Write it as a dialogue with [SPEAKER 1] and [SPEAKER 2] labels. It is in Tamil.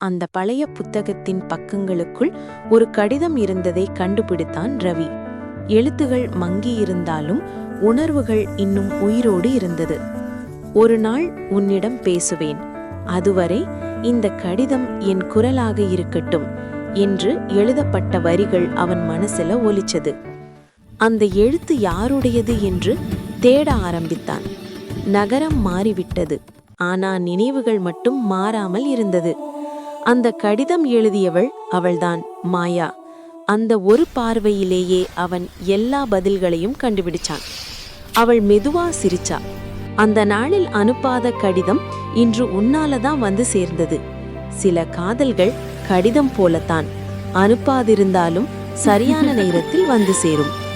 [SPEAKER 1] அந்த பழைய புத்தகத்தின் பக்கங்களுக்குள் ஒரு கடிதம் இருந்ததை கண்டுபிடித்தான் ரவி. எழுத்துகள் மங்கியிருந்தாலும் உணர்வுகள் இன்னும் உயிரோடு இருந்தது. ஒரு நாள் உன்னிடம் பேசுவேன். அதுவரை இந்த கடிதம் என் குரலாக இருக்கட்டும் என்று எழுதப்பட்ட வரிகள் அவன் மனசுல ஒலிச்சது. அந்த எழுத்து யாருடையது என்று தேட ஆரம்பித்தான். நகரம் மாறிவிட்டது. ஆனா நினைவுகள் மட்டும் மாறாமல் இருந்தது. அந்த கடிதம் எழுதியவள் அவள்தான் மாயா. அந்த ஒரு பார்வையிலேயே அவன் எல்லா பதில்களையும் கண்டுபிடிச்சான். அவள் மெதுவா சிரிச்சா. அந்த நாளில் அனுப்பாத கடிதம் இன்று உன்னால தான் வந்து சேர்ந்தது. சில காதல்கள் கடிதம் போலத்தான். அனுப்பாதிருந்தாலும் சரியான நேரத்தில் வந்து சேரும்.